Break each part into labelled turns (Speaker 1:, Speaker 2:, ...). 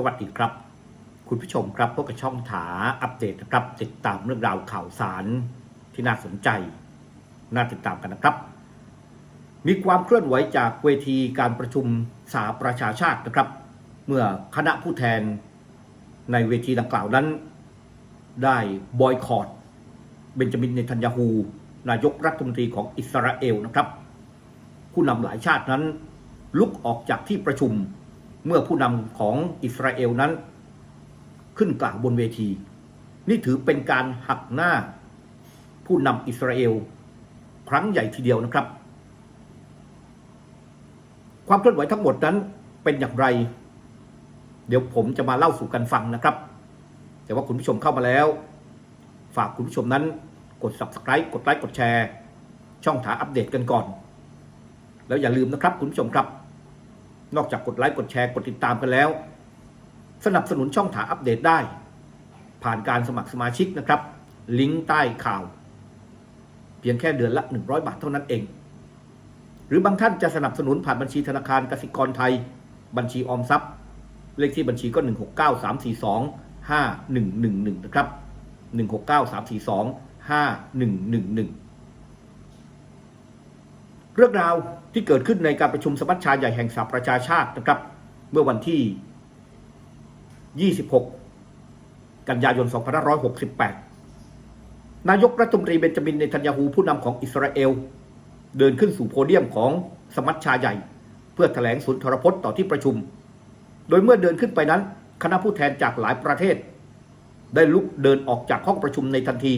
Speaker 1: สวัสดีครับ คุณผู้ชมครับพวกกับช่องถาอัปเดตนะครับ ติดตามเรื่องราวข่าวสารที่น่าสนใจ น่าติดตามกันนะครับ มีความเคลื่อนไหวจากเวทีการประชุมสหประชาชาตินะครับ เมื่อคณะผู้แทนในเวทีดังกล่าวนั้น ได้บอยคอรดเบนจามินเนทันยาฮูนายกรัฐมนตรีของอิสราเอลนะครับ ผู้นำหลายชาตินั้น ลุกออกจากที่ประชุม เมื่อผู้นำของอิสราเอลนั้น ขึ้นกล่าวบนเวที นี่ถือเป็นการหักหน้าผู้นำอิสราเอล ครั้งใหญ่ทีเดียวนะครับ ความเคลื่อนไหวทั้งหมดนั้นเป็นอย่างไร เดี๋ยวผมจะมาเล่าสู่กันฟังนะครับ แต่ว่าคุณผู้ชมเข้ามาแล้ว ฝากคุณผู้ชมนั้นกด subscribe กดไลค์กดแชร์ ช่องถาอัปเดตกันก่อน แล้วอย่าลืมนะครับคุณผู้ชมครับ นอกจากกดไลค์กดแชร์กดติดตามกันแล้ว สนับสนุนช่องถาอัปเดตได้ ผ่านการสมัครสมาชิกนะครับ ลิงก์ใต้ข่าว เพียงแค่เดือนละ 100 บาทเท่านั้นเอง หรือบางท่านจะสนับสนุนผ่านบัญชีธนาคารกสิกรไทย บัญชีออมทรัพย์ เลขที่บัญชีก็ 169 342 5111 นะครับ 169 342 5111 เรื่องราวที่เกิดขึ้นในการประชุมสมัชชาใหญ่แห่งสหประชาชาตินะครับ เมื่อวันที่ 26 กันยายน 2568 นายกรัฐมนตรีเบนจามินเนทันยาฮูผู้นำของอิสราเอล เดินขึ้นสู่โพเดียมของสมัชชาใหญ่ เพื่อแถลงสุนทรพจน์ต่อที่ประชุม โดยเมื่อเดินขึ้นไปนั้น คณะผู้แทนจากหลายประเทศ ได้ลุกเดินออกจากห้องประชุมในทันที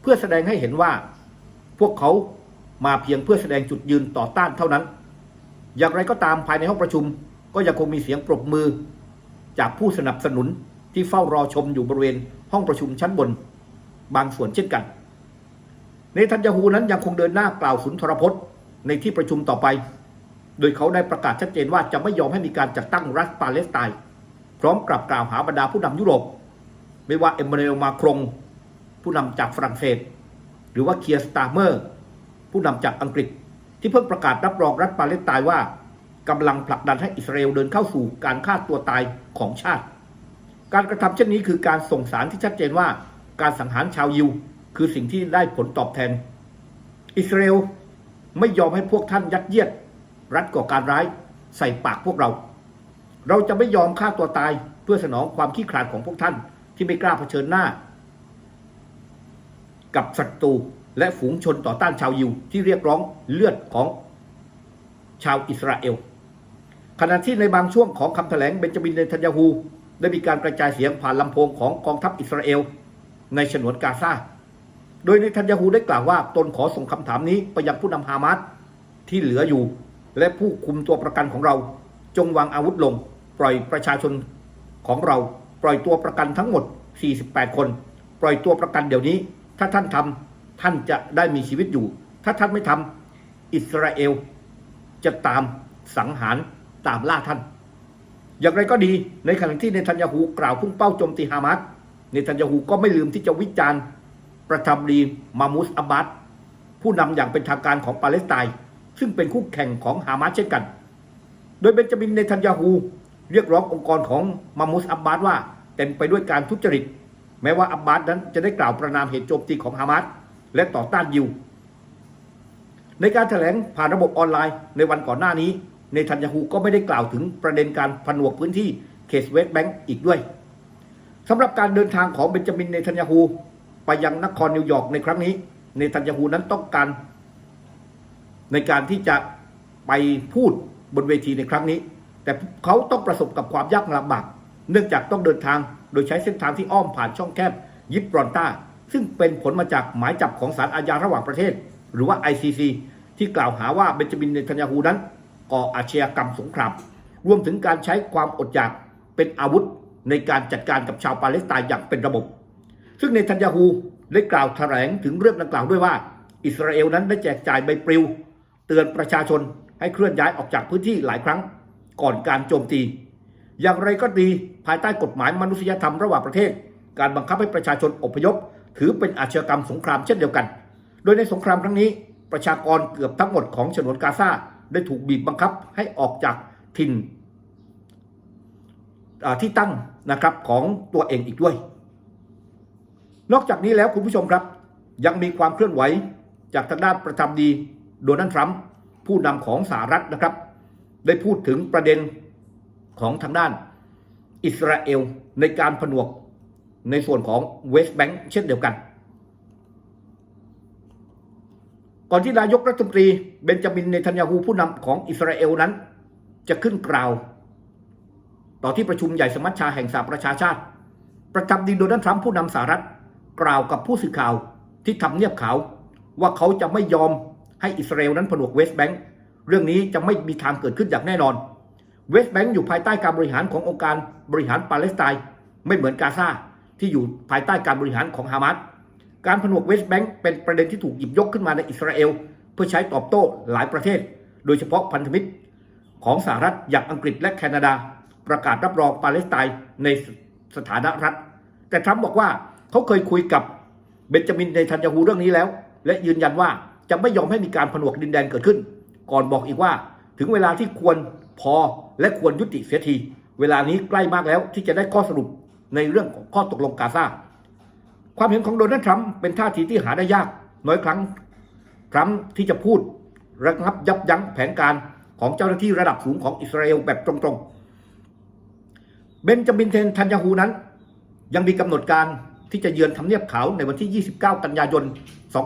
Speaker 1: เพื่อแสดงให้เห็นว่าพวกเขา มาเพียงเพื่อแสดงจุดยืนต่อต้านเท่านั้น อย่างไรก็ตามภายในห้องประชุม ก็ยังคงมีเสียงปรบมือ จากผู้สนับสนุนที่เฝ้ารอชมอยู่บริเวณห้องประชุมชั้นบน บางส่วนเช่นกัน ในทันยาฮูนั้นยังคงเดินหน้ากล่าวสุนทรพจน์ ในที่ประชุมต่อไป โดยเขาได้ประกาศชัดเจนว่าจะไม่ยอมให้มีการจัดตั้งรัฐปาเลสไตน์พร้อมกลับกล่าวหาบรรดาผู้นำยุโรป ไม่ว่าเอ็มมานูเอลมาครง ผู้นำจากฝรั่งเศส หรือว่าเคียร์สตาร์เมอร์ ผู้นำจากอังกฤษ ที่เพิ่งประกาศรับรองรัฐปาเลสไตน์ว่ากำลังผลักดันให้อิสราเอลเดินเข้าสู่การฆ่าตัวตายของชาติ การกระทำเช่นนี้คือการส่งสารที่ชัดเจนว่า การสังหารชาวยิว คือสิ่งที่ได้ผลตอบแทน อิสราเอลไม่ยอมให้พวกท่านยัดเยียด รัฐก่อการร้ายใส่ปากพวกเรา เราจะไม่ยอมฆ่าตัวตายเพื่อสนองความขี้ขลาดของพวกท่านที่ไม่กล้าเผชิญหน้า กับศัตรู และฝูงชนต่อต้านชาวยิวที่เรียกร้องเลือดของชาวอิสราเอล ขณะที่ในบางช่วงของคำแถลงเบนจามินเนทันยาฮูได้มีการกระจายเสียงผ่านลำโพงของกองทัพอิสราเอล ในฉนวนกาซา โดยเนทันยาฮูได้กล่าวว่าตนขอส่งคำถามนี้ไปยังผู้นำฮามาสที่เหลืออยู่ และผู้คุมตัวประกันของเรา จงวางอาวุธลง ปล่อยประชาชนของเรา ปล่อยตัวประกันทั้งหมด 48 คน ปล่อยตัวประกันเดี๋ยวนี้ ถ้าท่านทำ ท่านจะได้มีชีวิตอยู่ ถ้าท่านไม่ทำอิสราเอล จะตามสังหารตามล่าท่าน อย่างไรก็ดีในขณะที่เนทันยาฮูกล่าวพุ่งเป้าโจมตีฮามาสเนทันยาฮูก็ไม่ลืมที่จะวิจารณ์ ประธานดีมามุสอับบาสผู้นำอย่างเป็นทางการของปาเลสไตน์ซึ่งเป็นคู่แข่งของฮามาสเช่นกัน โดยเบนจามินเนทันยาฮูเรียกร้ององค์กรของมามุสอับบาสว่าเต็มไปด้วยการทุจริต แม้ว่าอับบาสนั้นจะได้กล่าวประนามเหตุโจมตีของฮามาส และต่อต้านยิว ในการแถลงผ่านระบบออนไลน์ในวันก่อนหน้านี้เนทันยาฮูก็ไม่ได้กล่าวถึงประเด็นการผนวกพื้นที่เคสเวสต์แบงก์อีกด้วยสำหรับการเดินทางของเบนจามินเนทันยาฮูไปยังนครนิวยอร์กในครั้งนี้ เนทันยาฮูนั้นต้องการ ในการที่จะไปพูดบนเวทีในครั้งนี้ แต่เขาต้องประสบกับความยากลำบาก เนื่องจากต้องเดินทางโดยใช้เส้นทางที่อ้อมผ่านช่องแคบยิบรอนตา ซึ่งเป็นผลมาจากหมายจับของศาลอาญาระหว่างประเทศ หรือว่า ICC ที่กล่าวหาว่าเบนจามินเนทันยาฮูนั้นก่ออาชญากรรมสงครามรวมถึงการใช้ความอดอยากเป็นอาวุธในการจัดการกับชาวปาเลสไตน์อย่างเป็นระบบ ซึ่งเนทันยาฮูได้กล่าวแถลงถึงเรื่องดังกล่าวด้วยว่า อิสราเอลนั้นได้แจกจ่ายใบปลิว เตือนประชาชนให้เคลื่อนย้ายออกจากพื้นที่หลายครั้ง ก่อนการโจมตี อย่างไรก็ดีภายใต้กฎหมายมนุษยธรรมระหว่างประเทศ การบังคับให้ประชาชนอพยพ ถือเป็นอาชญากรรมสงครามเช่นเดียวกัน โดยในสงครามครั้งนี้ ประชากรเกือบทั้งหมดของฉนวนกาซาได้ถูกบีบบังคับให้ออกจากถิ่นที่ตั้งนะครับของตัวเองอีกด้วย นอกจากนี้แล้วคุณผู้ชมครับ ยังมีความเคลื่อนไหวจากทางด้านประธานาดีโดนัลด์ทรัมป์ผู้นำของสหรัฐนะครับ ได้พูดถึงประเด็นของทางด้านอิสราเอลในการผนวก ในส่วนของเวสต์แบงค์เช่นเดียวกัน ก่อนที่นายกรัฐมนตรีเบนจามินเนทันยาฮูผู้นำของอิสราเอลนั้น จะขึ้นกล่าว ต่อที่ประชุมใหญ่สมัชชาแห่งสหประชาชาติ ประจำดีโดนัลด์ทรัมป์ผู้นำสหรัฐ กล่าวกับผู้สื่อข่าวที่ทำเนียบขาวว่าเขาจะไม่ยอมให้อิสราเอลนั้นผนวกเวสต์แบงค์เรื่องนี้จะไม่มีทางเกิดขึ้นอย่างแน่นอนเวสต์แบงค์อยู่ภายใต้การบริหารขององค์การบริหารปาเลสไตน์ไม่เหมือนกาซา ที่อยู่ภายใต้การบริหารของฮามาสการผนวกเวสต์แบงค์เป็นประเด็นที่ถูกหยิบยกขึ้นมาในอิสราเอล เพื่อใช้ตอบโต้หลายประเทศ โดยเฉพาะพันธมิตรของสหรัฐอย่างอังกฤษและแคนาดา ประกาศรับรองปาเลสไตน์ในสถานะรัฐ แต่ทรัมป์บอกว่าเขาเคยคุยกับเบนจามินเนทันยาฮูเรื่องนี้แล้ว และยืนยันว่าจะไม่ยอมให้มีการผนวกดินแดนเกิดขึ้น ก่อนบอกอีกว่า ถึงเวลาที่ควรพอและควรยุติเสียที เวลานี้ใกล้มากแล้วที่จะได้ข้อสรุป ในเรื่องของข้อตกลงกาซาความเห็นของโดนัลด์ทรัมป์เป็นท่าทีที่หาได้ยาก น้อยครั้งทรัมป์ที่จะพูดระงับยับยั้งแผนการของเจ้าหน้าที่ระดับสูงของอิสราเอลแบบตรงๆ เบนจามินเทนทันยาฮูนั้น ยังมีกำหนดการที่จะเยือนทำเนียบขาวในวันที่ 29 กันยายน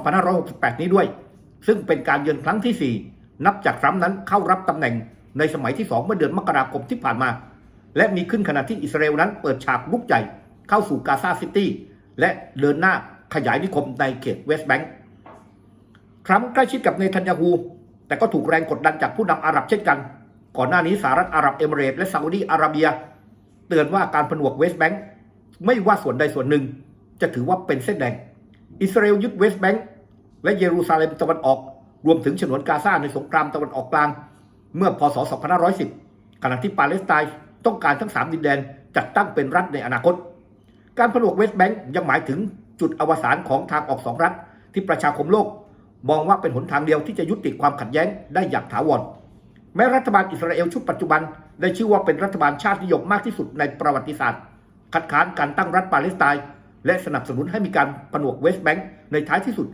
Speaker 1: 2568 นี้ด้วย ซึ่งเป็นการเยือนครั้งที่ 4 นับจากทรัมป์นั้นเข้ารับตำแหน่งในสมัยที่ 2 เมื่อเดือนมกราคมที่ผ่านมา และมีขึ้นขณะที่อิสราเอลนั้นเปิดฉากลุกใหญ่เข้าสู่กาซาซิตี้และเดินหน้าขยายนิคมในเขตเวสต์แบงก์ทรัมป์ใกล้ชิดกับเนทันยาฮู แต่ก็ถูกแรงกดดันจากผู้นำอาหรับเช่นกัน ก่อนหน้านี้สหรัฐอาหรับเอมิเรต์และซาอุดีอาระเบีย เตือนว่าการผนวกเวสต์แบงก์ไม่ว่าส่วนใดส่วนหนึ่ง จะถือว่าเป็นเส้นแดง อิสราเอลยึดเวสต์แบงก์และเยรูซาเล็มตะวันออก รวมถึงฉนวนกาซาในสงครามตะวันออกกลาง เมื่อพศ 2510 ขณะที่ปาเลสไตน์ ต้องการทั้ง 3 ดินแดนจัดตั้งเป็นรัฐในอนาคต การผนวกเวสต์แบงก์ยังหมายถึงจุดอวสานของทางออกสองรัฐ ที่ประชาคมโลก มองว่าเป็นหนทางเดียวที่จะยุติความขัดแย้งได้อย่างถาวร แม้รัฐบาลอิสราเอลชุดปัจจุบัน ได้ชื่อว่าเป็นรัฐบาลชาตินิยมมากที่สุดในประวัติศาสตร์ คัดค้านการตั้งรัฐปาเลสไตน์และสนับสนุนให้มีการผนวกเวสต์แบงก์ในท้ายที่สุด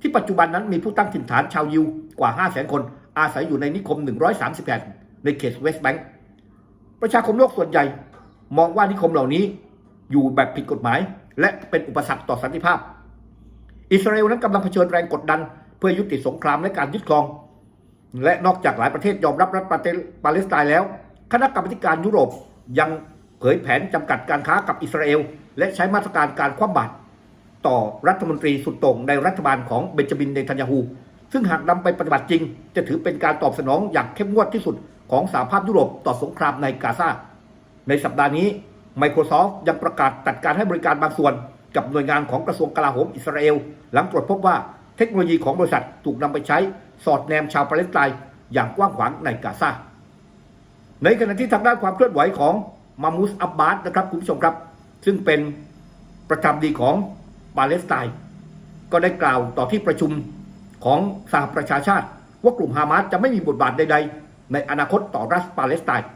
Speaker 1: ที่ปัจจุบันนั้นมีผู้ตั้งถิ่นฐานชาวยิวกว่า 5 0 0 0 0 0 คน อาศัยอยู่ในนิคม 130แห่งในเขตเวสต์แบงก์ ประชาคมโลกส่วนใหญ่ มองว่านิคมเหล่านี้อยู่แบบผิดกฎหมาย และเป็นอุปสรรคต่อสันติภาพ อิสราเอลนั้นกำลังเผชิญแรงกดดัน เพื่อยุติสงครามและการยึดครอง และนอกจากหลายประเทศยอมรับรัฐปาเลสไตน์แล้ว คณะกรรมการยุโรปยังเผยแผนจำกัดการค้ากับอิสราเอล และใช้มาตรการการคว่ำบาตรต่อรัฐมนตรีสุดโต่งในรัฐบาลของเบนจามินเนทันยาฮูซึ่งหากนำไปปฏิบัติจริง จะถือเป็นการตอบสนองอย่างเข้มงวดที่สุด ของสหภาพยุโรปต่อสงครามในกาซา ในสัปดาห์นี้ Microsoft ยังประกาศตัดการให้บริการบางส่วน กับหน่วยงานของกระทรวงกลาโหมอิสราเอล หลังตรวจพบว่าเทคโนโลยีของบริษัทถูกนำไปใช้สอดแนมชาวปาเลสไตน์อย่างกว้างขวางในกาซา ในขณะที่ทางด้านความเคลื่อนไหวของมามูสอับบาสนะครับคุณผู้ชมครับ ซึ่งเป็นประธานดีของปาเลสไตน์ก็ได้กล่าวต่อที่ประชุมของสหประชาชาติ ว่ากลุ่มฮามาสจะไม่มีบทบาทใดๆ ในอนาคตต่อรัฐปาเลสไตน์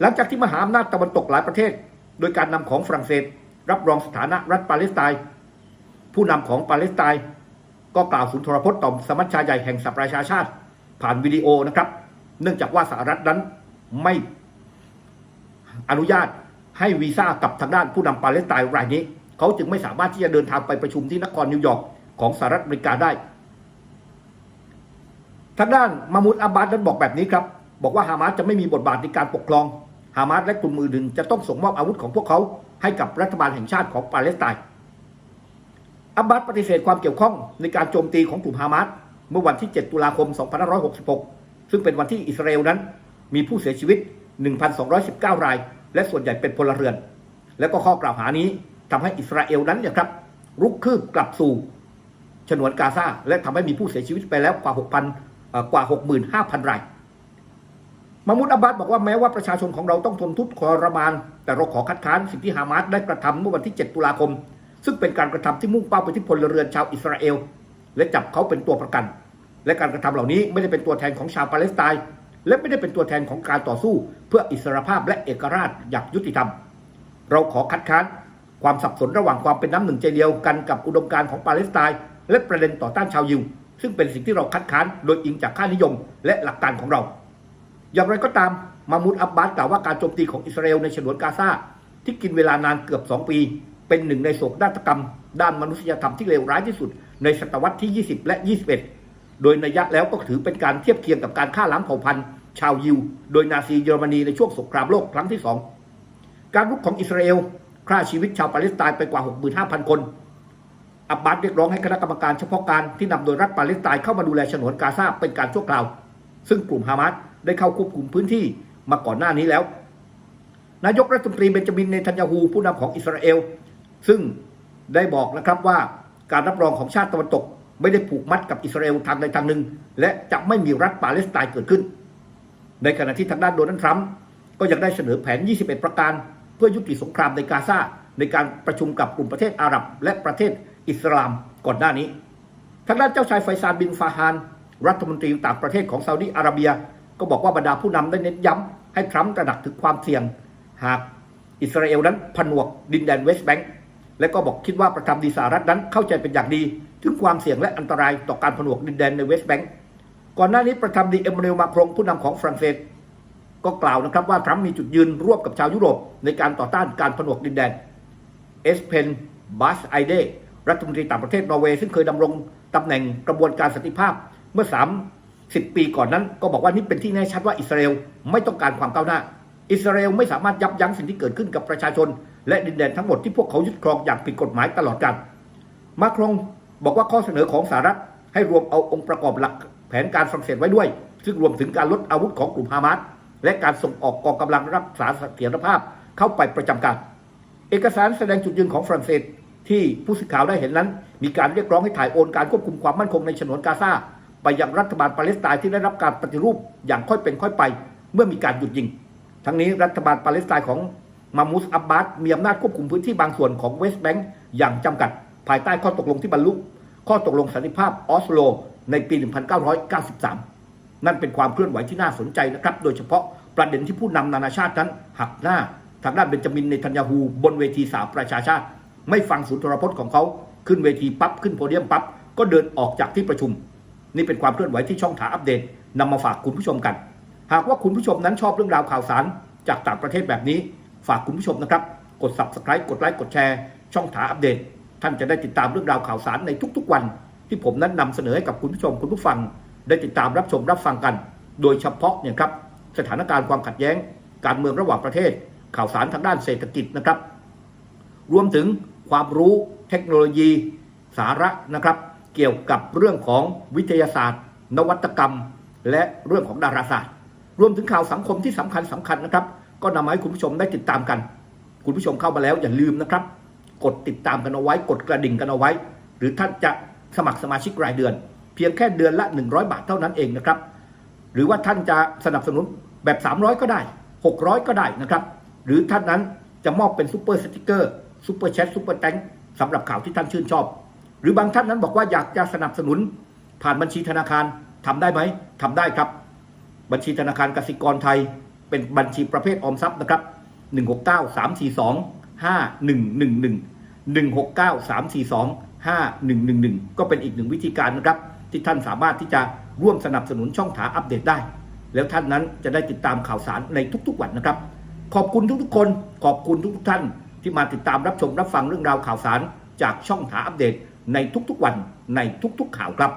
Speaker 1: หลังจากที่มหาอำนาจตะวันตกหลายประเทศ โดยการนำของฝรั่งเศส รับรองสถานะรัฐปาเลสไตน์ผู้นำของปาเลสไตน์ก็กล่าวสุนทรพจน์ต่อสมัชชาใหญ่แห่งสหประชาชาติ ผ่านวิดีโอนะครับ เนื่องจากว่าสหรัฐนั้นไม่อนุญาตให้วีซ่ากับทางด้านผู้นำปาเลสไตน์รายนี้ เขาจึงไม่สามารถที่จะเดินทางไปประชุมที่นครนิวยอร์กของสหรัฐอเมริกาได้ ทางด้านมามูดอับบาสนั้นบอกแบบนี้ครับ บอกว่าฮามาสจะไม่มีบทบาทในการปกครอง ฮามาสและกลุ่มมือดึงจะต้องส่งมอบอาวุธของพวกเขา ให้กับรัฐบาลแห่งชาติของปาเลสไตน์อับบาสปฏิเสธความเกี่ยวข้องในการโจมตีของกลุ่มฮามาสเมื่อวันที่ 7 ตุลาคม 2566 ซึ่งเป็นวันที่อิสราเอลนั้น มีผู้เสียชีวิต 1,219 ราย และส่วนใหญ่เป็นพลเรือน และก็ข้อกล่าวหานี้ทำให้อิสราเอลนั้นเนี่ยครับรุกคืบกลับสู่ฉนวนกาซาและทำให้มีผู้เสียชีวิตไปแล้วกว่า6,000 กว่า 65,000 รายมามุดอับบาสบอกว่าแม้ว่าประชาชนของเราต้องทนทุกข์ทรมาน แต่เราขอคัดค้านสิ่งที่ฮามาสได้กระทำเมื่อวันที่ 7 ตุลาคม ซึ่งเป็นการกระทำที่มุ่งเป้าไปที่พลเรือนชาวอิสราเอล และจับเขาเป็นตัวประกัน และการกระทำเหล่านี้ไม่ได้เป็นตัวแทนของชาวปาเลสไตน์และไม่ได้เป็นตัวแทนของการต่อสู้ เพื่ออิสรภาพและเอกราชอย่างยุติธรรม เราขอคัดค้านความสับสนระหว่างความเป็นน้ำหนึ่งใจเดียวกันกับอุดมการณ์ของปาเลสไตน์และประเด็นต่อต้านชาวยิว ซึ่งเป็นสิ่งที่เราคัดค้านโดยอิงจากค่านิยมและหลักการของเรา อย่างไรก็ตามมามูดอับบาสกล่าวว่าการโจมตีของอิสราเอลในฉนวนกาซาที่กินเวลานานเกือบ 2 ปี เป็นหนึ่งในโศกนาฏกรรม ด้านมนุษยธรรมที่เลวร้ายที่สุด ในศตวรรษที่ 20 และ 21 โดยนัยยะแล้วก็ถือเป็นการเทียบเคียงกับการฆ่าล้างเผ่าพันธุ์ ชาวยิว โดยนาซีเยอรมนีในช่วงสงครามโลกครั้งที่สองการรุกของอิสราเอลฆ่าชีวิตชาวปาเลสไตน์ไปกว่า 65,000 คน อับบาสเรียกร้องให้คณะกรรมการเฉพาะการที่นำโดยรัฐปาเลสไตน์เข้ามาดูแลฉนวนกาซาเป็นการชั่วคราว ซึ่งกลุ่มฮามาสได้เข้าควบคุมพื้นที่มาก่อนหน้านี้แล้ว นายกรัฐมนตรีเบนจามินเนทันยาฮูผู้นำของอิสราเอล ซึ่งได้บอกนะครับว่าการรับรองของชาติตะวันตก ไม่ได้ผูกมัดกับอิสราเอลทางใดทางหนึ่ง และจะไม่มีรัฐปาเลสไตน์เกิดขึ้น ในขณะที่ทางด้านโดนัลด์ทรัมป์ก็ยังได้เสนอแผน 21 ประการ เพื่อยุติสงครามในกาซาในการประชุมกับกลุ่มประเทศอาหรับ และประเทศ อิสลามก่อนหน้านี้ทางด้านเจ้าชายไฟซานบินฟาฮาน รัฐมนตรีต่างประเทศของซาอุดิอาระเบีย ก็บอกว่าบรรดาผู้นำได้เน้นย้ำให้ทรัมป์ตระหนักถึงความเสี่ยง หากอิสราเอลนั้นผนวกดินแดนเวสต์แบงก์และก็บอกคิดว่าประธานาธิบดีสหรัฐนั้นเข้าใจเป็นอย่างดี ถึงความเสี่ยงและอันตรายต่อการผนวกดินแดนในเวสต์แบงก์ก่อนหน้านี้ประธานาธิบดีเอมมานูเอลมาครงผู้นำของฝรั่งเศสก็กล่าวนะครับว่าทรัมป์มีจุดยืนร่วมกับชาวยุโรปในการต่อต้านการผนวกดินแดนเอสเพนบัสไอเด รัฐมนตรีต่างประเทศนอร์เวย์ซึ่งเคยดำรงตำแหน่งกระบวนการสันติภาพเมื่อ30ปีก่อนนั้น ก็บอกว่านี่เป็นที่แน่ชัดว่าอิสราเอลไม่ต้องการความก้าวหน้า อิสราเอลไม่สามารถยับยั้งสิ่งที่เกิดขึ้นกับประชาชน และดินแดนทั้งหมดที่พวกเขายึดครองอย่างผิดกฎหมายตลอดกาลมาครงบอกว่าข้อเสนอของสหรัฐให้รวมเอาองค์ประกอบหลักแผนการฝรั่งเศสไว้ด้วย ซึ่งรวมถึงการลดอาวุธของกลุ่มฮามาสและการส่งออกกองกำลังรักษาเสถียรภาพเข้าไปประจำการ เอกสารแสดงจุดยืนของฝรั่งเศส ที่ผู้สื่อข่าวได้เห็นนั้น มีการเรียกร้องให้ถ่ายโอนการควบคุมความมั่นคงในฉนวนกาซาไปยังรัฐบาลปาเลสไตน์ที่ได้รับการปฏิรูปอย่างค่อยเป็นค่อยไป เมื่อมีการหยุดยิง ทั้งนี้รัฐบาลปาเลสไตน์ของมามูสอับบาสมีอำนาจควบคุมพื้นที่บางส่วนของเวสต์แบงก์อย่างจำกัด ภายใต้ข้อตกลงที่บรรลุข้อตกลงสันติภาพออสโล ในปี 1993 นั่นเป็นความเคลื่อนไหวที่น่าสนใจนะครับ โดยเฉพาะประเด็นที่ผู้นำนานาชาตินั้นหักหน้าทางด้านเบนจามินเนทันยาฮูบนเวทีสาประชาชาติ ไม่ฟังสุนทรพจน์ของเขาขึ้นเวทีปั๊บขึ้นโพเดียมปั๊บก็เดินออกจากที่ประชุม นี่เป็นความเคลื่อนไหวที่ช่องถาอัปเดตนำมาฝากคุณผู้ชมกัน หากว่าคุณผู้ชมนั้นชอบเรื่องราวข่าวสารจากต่างประเทศแบบนี้ ฝากคุณผู้ชมนะครับ กด subscribe กดไลค์กดแชร์ ช่องถาอัปเดต ท่านจะได้ติดตามเรื่องราวข่าวสารในทุกๆวัน ที่ผมนั้นนำเสนอให้กับคุณผู้ชมคุณผู้ฟัง ได้ติดตามรับชมรับฟังกัน โดยเฉพาะเนี่ยครับสถานการณ์ความขัดแย้ง การเมืองระหว่างประเทศ ข่าวสารทางด้านเศรษฐกิจนะครับ รวมถึง ความรู้เทคโนโลยี สาระนะครับ เกี่ยวกับเรื่องของวิทยาศาสตร์ นวัตกรรม และเรื่องของดาราศาสตร์ รวมถึงข่าวสังคมที่สำคัญสคัญนะครับ ก็นำมาให้คุณผู้ชมได้ติดตามกัน คุณผู้ชมเข้ามาแล้วอย่าลืมนะครับ กดติดตามกันเอาไว้ กดกระดิ่งกันเอาไว้ หรือท่านจะสมัครสมาชิกรายเดือน เพียงแค่เดือนละ 100 บาทเท่านั้นเองนะครับ หรือว่าท่านจะสนับสนุนแบบ 300 ก็ได้ 600 ก็ได้นะครับ หรือท่านนั้นจะมอบเป็นซูเปอร์สติกเกอร์ ซูเปอร์แชทซูเปอร์แตงสำหรับข่าวที่ท่านชื่นชอบ หรือบางท่านนั้นบอกว่าอยากจะสนับสนุน ผ่านบัญชีธนาคารทำได้ไหมทำได้ครับ บัญชีธนาคารกสิกรไทย เป็นบัญชีประเภทออมทรัพย์นะครับ 169 342 5111 169 342 5111 ก็เป็นอีกหนึ่งวิธีการนะครับ ที่ท่านสามารถที่จะร่วมสนับสนุนช่องถาอัปเดตได้ แล้วท่านนั้นจะได้ติดตามข่าวสารในทุกๆวันนะครับ ขอบคุณทุกๆคน ขอบคุณทุกๆท่าน ที่มาติดตามรับชมรับฟังเรื่องราวข่าวสาร จากช่องหาอัปเดตในทุกๆวันในทุกๆข่าวครับ